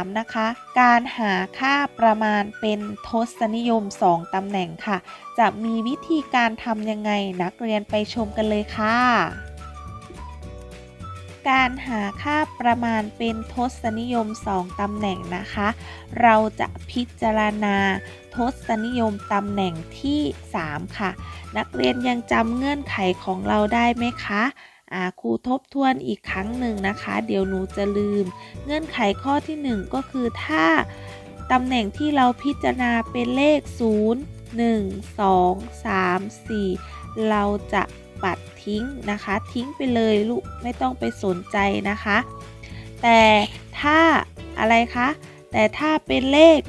3 นะคะ การหาค่าประมาณเป็นทศนิยม 2ตำแหน่งค่ะ จะมีวิธีการทำยังไงนักเรียนไปชมกันเลยค่ะการหาค่าประมาณเป็นทศนิยม 2ตำแหน่งนะคะ เราจะพิจารณาทศนิยมตำแหน่งที่ 3 ค่ะ นักเรียนยังจำเงื่อนไขของเราได้ไหมคะ ครูทบทวนอีกครั้งหนึ่งนะคะ เดี๋ยวหนูจะลืม เงื่อนไขข้อที่ 1 ก็คือถ้าตำแหน่งที่เราพิจารณาเป็นเลข 0 1 2 3 4 เราจะปัดทิ้งนะคะ ทิ้งไปเลยลูกไม่ต้องไปสนใจนะคะ แต่ถ้าอะไรคะ แต่ถ้าเป็นเลข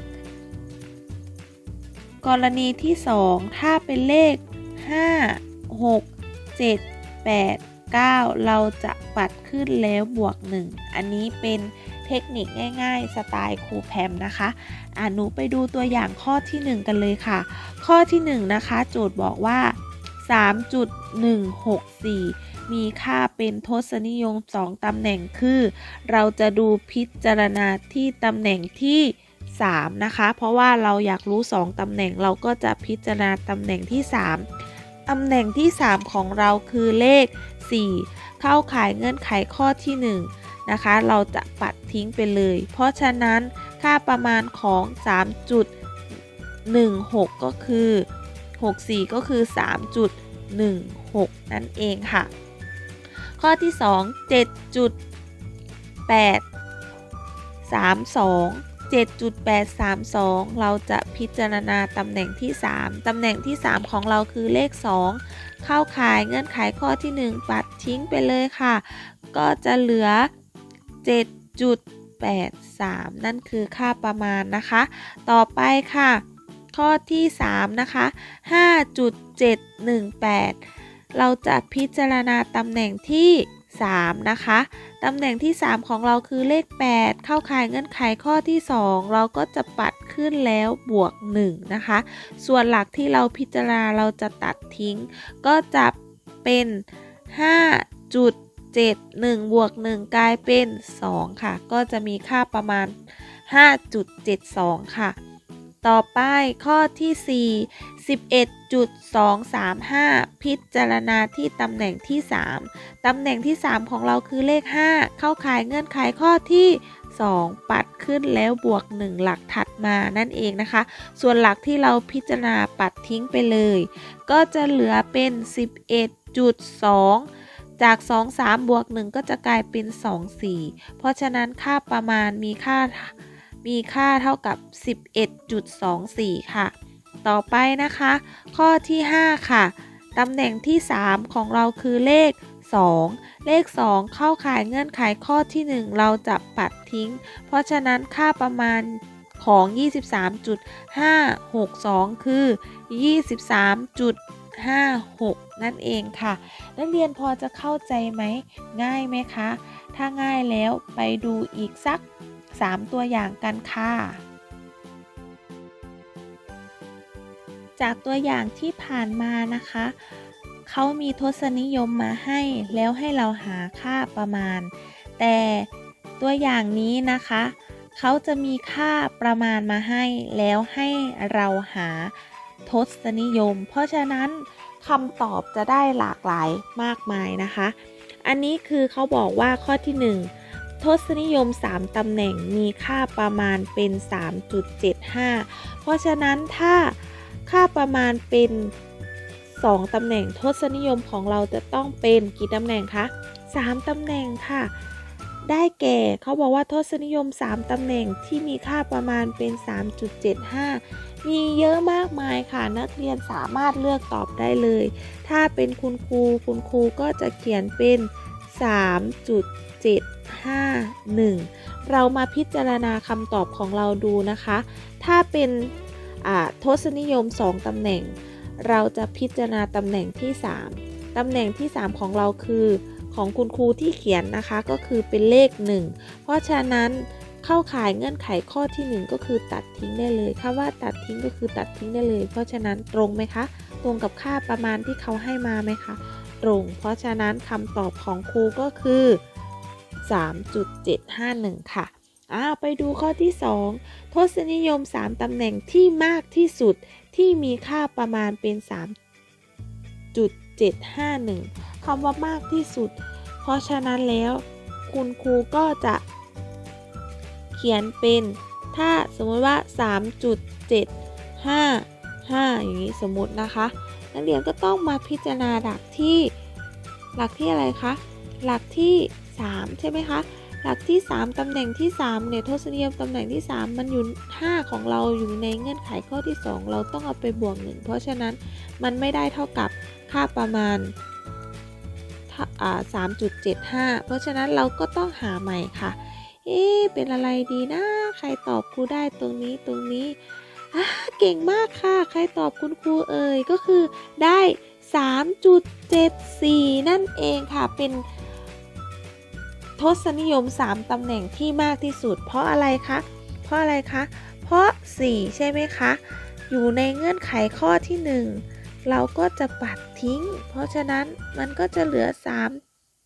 กรณีที่ 2 ถ้าเป็นเลข 5 6 7 8 9 เราจะปัดขึ้นแล้วบวก 1 อันนี้เป็นเทคนิคง่าย ๆ สไตล์ครูแพมนะคะอ่าหนูไปดูตัวอย่างข้อที่ 1 กันเลยค่ะ ข้อที่ 1 นะคะ โจทย์บอกว่า 3.164 มีค่าเป็นทศนิยม 2ตำแหน่งคือ เราจะดูพิจารณาที่ตำแหน่งที่3นะคะ เพราะว่าเราอยากรู้ 2ตำแหน่งเราก็จะพิจารณาตำแหน่งที่ 3ตำแหน่งที่ 3 ของเราคือเลข 4 เข้าขายเงื่อนไขข้อที่ 1 นะคะ เราจะปัดทิ้งไปเลย เพราะฉะนั้นค่าประมาณของ 3.16 ก็คือ 64 ก็คือ 3.16 นั่นเองค่ะ ข้อที่ 2 7.8 32 7.832 เราจะพิจารณาตำแหน่งที่ 3 ตำแหน่งที่ 3 ของเราคือเลข 2 เข้าขายเงื่อนไขข้อที่ 1 ปัดทิ้งไปเลยค่ะ ก็จะเหลือ 7.83 นั่นคือค่าประมาณนะคะ ต่อไปค่ะ ข้อที่ 3 นะคะ 5.718 เราจะพิจารณาตำแหน่งที่ 3 นะคะ ตำแหน่งที่ 3 ของเราคือเลข 8 เข้าข่ายเงื่อนไขข้อที่ 2 เราก็จะปัดขึ้นแล้วบวก 1 นะคะ ส่วนหลักที่เราพิจารณาเราจะตัดทิ้ง ก็จะเป็น 5.71บวก1กลายเป็น 2 ค่ะ ก็จะมีค่าประมาณ 5.72 ค่ะ ต่อไปข้อที่ 4 11.235 พิจารณาที่ตำแหน่งที่ 3 ตำแหน่งที่ 3 ของเราคือเลข 5 เข้าข่ายเงื่อนไขข้อที่ 2 ปัดขึ้นแล้วบวก 1 หลักถัดมานั่นเองนะคะ ส่วนหลักที่เราพิจารณาปัดทิ้งไปเลย ก็จะเหลือเป็น 11.2จาก 2 3 บวก 1 ก็จะกลายเป็น 2 4 เพราะฉะนั้นค่าประมาณมีค่า มีค่าเท่ากับ 11.24 ค่ะ ต่อไปนะคะ ข้อที่ 5 ค่ะ ตำแหน่งที่ 3 ของเราคือเลข 2 เลข 2 เข้าข่ายเงื่อนไขข้อที่ 1 เราจะปัดทิ้ง เพราะฉะนั้นค่าประมาณของ 23.562 คือ 23.56 นั่นเองค่ะ นักเรียนพอจะเข้าใจไหม ง่ายไหมคะ ถ้าง่ายแล้วไปดูอีกสัก 3 ตัวอย่างกันค่ะ จากตัวอย่างที่ผ่านมานะคะ เขามีทศนิยมมาให้แล้วให้เราหาค่าประมาณ แต่ตัวอย่างนี้นะคะ เขาจะมีค่าประมาณมาให้แล้วให้เราหาทศนิยม เพราะฉะนั้นคำตอบจะได้หลากหลายมากมายนะคะ อันนี้คือเขาบอกว่าข้อที่ 1 ทศนิยม 3ตำแหน่งมีค่าประมาณเป็น 3.75 เพราะฉะนั้นถ้าค่าประมาณเป็น 2ตำแหน่งทศนิยมของเราจะต้องเป็นกี่ตำแหน่งคะ3ตำแหน่งค่ะ ได้แก่เขาบอกว่าทศนิยม 3ตำแหน่งที่มีค่าประมาณเป็น 3.75 มีเยอะมากมายค่ะ นักเรียนสามารถเลือกตอบได้เลย ถ้าเป็นคุณครูคุณครูก็จะเขียนเป็น 3.751 เรามาพิจารณาคำตอบของเราดูนะคะ ถ้าเป็นทศนิยม 2ตำแหน่ง เราจะพิจารณาตำแหน่งที่ 3ตำแหน่งที่ 3 ของเราคือของคุณครูที่เขียนนะคะก็คือเป็นเลข 1 เพราะฉะนั้นเข้าข่ายเงื่อนไขข้อที่ 1 ก็คือตัดทิ้งได้เลยคำว่าตัดทิ้งก็คือตัดทิ้งได้เลย เพราะฉะนั้นตรงไหมคะ ตรงกับค่าประมาณที่เขาให้มาไหมคะ ตรง เพราะฉะนั้นคำตอบของครูก็คือ 3.751 ค่ะอ้าวไปดูข้อที่ 2 ทศนิยม 3ตำแหน่งที่มากที่สุดที่มีค่าประมาณเป็น 3.751 คำว่ามากที่สุด เพราะฉะนั้นแล้ว คุณครูก็จะเขียนเป็น ถ้าสมมติว่า 3.755 อย่างนี้สมมตินะคะ นักเรียนก็ต้องมาพิจารณาหลักที่ หลักที่อะไรคะ หลักที่ 3 ใช่ไหมคะ หลักที่ 3 ตำแหน่งที่ 3 เนี่ย ทศนิยมตำแหน่งที่ 3 มันอยู่ 5 ของเราอยู่ในเงื่อนไขข้อที่ 2 เราต้องเอาไปบวก 1 เพราะฉะนั้นมันไม่ได้เท่ากับค่าประมาณ3.75 เพราะฉะนั้นเราก็ต้องหาใหม่ค่ะ เอ๊เป็นอะไรดีนะ ใครตอบครูได้ตรงนี้ตรงนี้ เก่งมากค่ะ ใครตอบคุณครูเอ่ย ก็คือได้ 3.74 นั่นเองค่ะ เป็นทศนิยม 3ตำแหน่งที่มากที่สุด เพราะอะไรคะ เพราะอะไรคะ เพราะ 4 ใช่ไหมคะ อยู่ในเงื่อนไขข้อที่ 1 เราก็จะปัดทิ้ง เพราะฉะนั้นมันก็จะเหลือ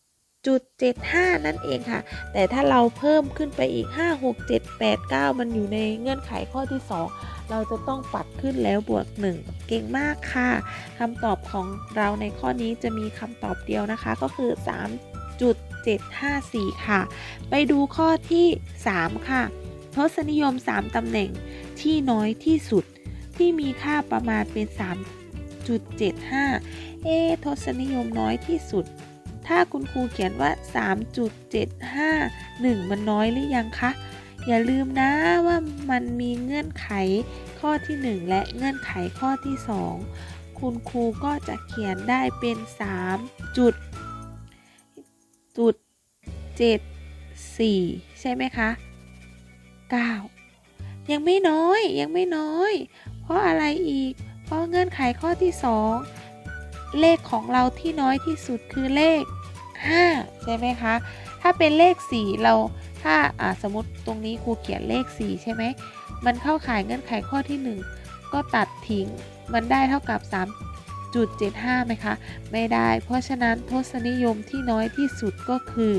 3.75 นั่นเองค่ะ แต่ถ้าเราเพิ่มขึ้นไปอีก 5 6 7 8 9 มันอยู่ในเงื่อนไขข้อที่ 2 เราจะต้องปัดขึ้นแล้วบวก 1 เก่งมากค่ะคำตอบของเราในข้อนี้จะมีคำตอบเดียวนะคะก็คือ 3.754 ค่ะ ไปดูข้อที่ 3 ค่ะ ทศนิยม 3ตำแหน่งที่น้อยที่สุดที่มีค่าประมาณเป็น 3.75 เอทศนิยมน้อยที่สุด ถ้าคุณครูเขียนว่า 3.751 มันน้อยหรือยังคะ อย่าลืมนะว่ามันมีเงื่อนไขข้อที่ 1 และเงื่อนไขข้อที่ 2 คุณครูก็จะเขียนได้เป็น 3 จุดจุด74 ใช่ไหมคะ 9 ยังไม่น้อยยังไม่น้อย เพราะอะไรอีก เพราะเงื่อนไขข้อที่ 2 เลขของเราที่น้อยที่สุดคือเลข 5 ใช่ไหมคะ ถ้าเป็นเลข 4 เรา ถ้าสมมติตรงนี้ครูเขียนเลข 4 ใช่ไหม มันเข้าข่ายเงื่อนไขข้อที่ 1 ก็ตัดทิ้ง มันได้เท่ากับ 3.75ไหมคะ ไม่ได้ เพราะฉะนั้นทศนิยมที่น้อยที่สุดก็คือ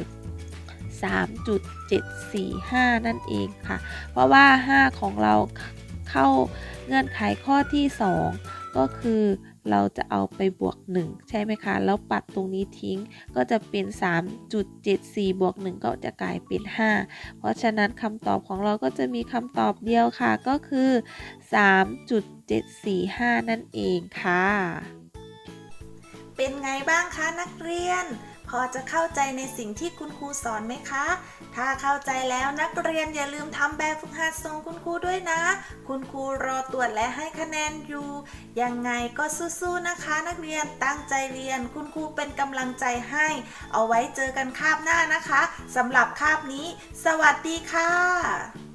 3.745 นั่นเองค่ะ เพราะว่า 5 ของเราเข้าเงื่อนไขข้อที่ 2 ก็คือ เราจะเอาไปบวก 1 ใช่ไหมคะ แล้วปัดตรงนี้ทิ้งก็จะเป็น 3.74 บวก 1 ก็จะกลายเป็น 5 เพราะฉะนั้นคำตอบของเราก็จะมีคำตอบเดียวค่ะ ก็คือ 3.745 นั่นเองค่ะ เป็นไงบ้างคะนักเรียน พอจะเข้าใจในสิ่งที่คุณครูสอนไหมคะ ถ้าเข้าใจแล้วนักเรียนอย่าลืมทำแบบฝึกหัดส่งคุณครูด้วยนะ คุณครูรอตรวจและให้คะแนนอยู่ ยังไงก็สู้ๆนะคะ นักเรียนตั้งใจเรียน คุณครูเป็นกำลังใจให้ เอาไว้เจอกันคาบหน้านะคะสำหรับคาบนี้ สวัสดีค่ะ